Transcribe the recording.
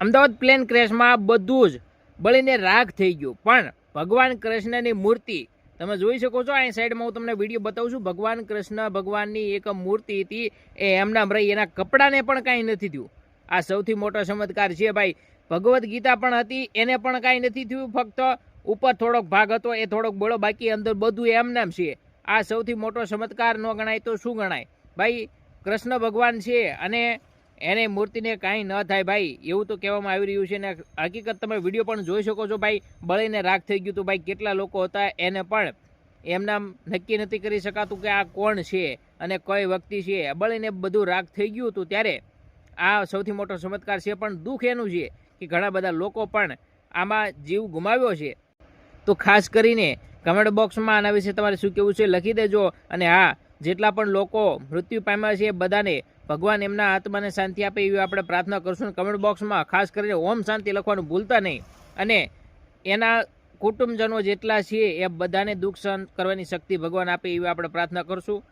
Ahmedabad plane ક્રેશમાં બધું જ બળીને રાખ થઈ ગયું. પણ ભગવાન કૃષ્ણની મૂર્તિ, તમે જોઈ શકો છો, અહીં સાઈડમાં હું તમને વીડિયો બતાવું છું. ભગવાન કૃષ્ણ ભગવાનની એક મૂર્તિ હતી. એ એમના રહી એના કપડાને પણ કાંઈ નથી થયું. આ સૌથી મોટો ચમત્કાર છે ભાઈ. ભગવદ્ ગીતા પણ હતી, એને પણ કાંઈ નથી થયું. ફક્ત ઉપર થોડોક ભાગ હતો, એ થોડોક બળો બાકી, અંદર બધું એમનામ છે. આ સૌથી મોટો ચમત્કાર ન ગણાય તો શું ગણાય? ભાઈ, કૃષ્ણ ભગવાન છે અને એને મૂર્તિને કાંઈ ન થાય ભાઈ, એવું તો કહેવામાં આવી રહ્યું છે ને હકીકત તમે વીડિયો પણ જોઈ શકો છો ભાઈ, બળીને રાખ થઈ ગયું હતું ભાઈ, કેટલા લોકો હતા એને પણ એમના નક્કી નથી કરી શકાતું કે આ કોણ છે અને કઈ વ્યક્તિ છે. બળીને બધું રાખ થઈ ગયું હતું ત્યારે. આ સૌથી મોટો ચમત્કાર છે પણ દુઃખ એનું છે કે ઘણા બધા લોકો પણ આમાં જીવ ગુમાવ્યો છે. તો ખાસ કરીને કમેન્ટ બોક્સમાં આના વિશે તમારે શું કહેવું છે લખી દેજો અને હા, જેટલા પણ લોકો મૃત્યુ પામ્યા છે બધાને ભગવાન એમના આત્માને શાંતિ આપે એવી આપણે પ્રાર્થના કરશું. કમેન્ટ બોક્સમાં ખાસ કરીને ઓમ શાંતિ લખવાનું ભૂલતા નહીં. અને એના કુટુંબજનો જેટલા છે એ બધાને દુઃખ સહન કરવાની શક્તિ ભગવાન આપે એવી આપણે પ્રાર્થના કરશું.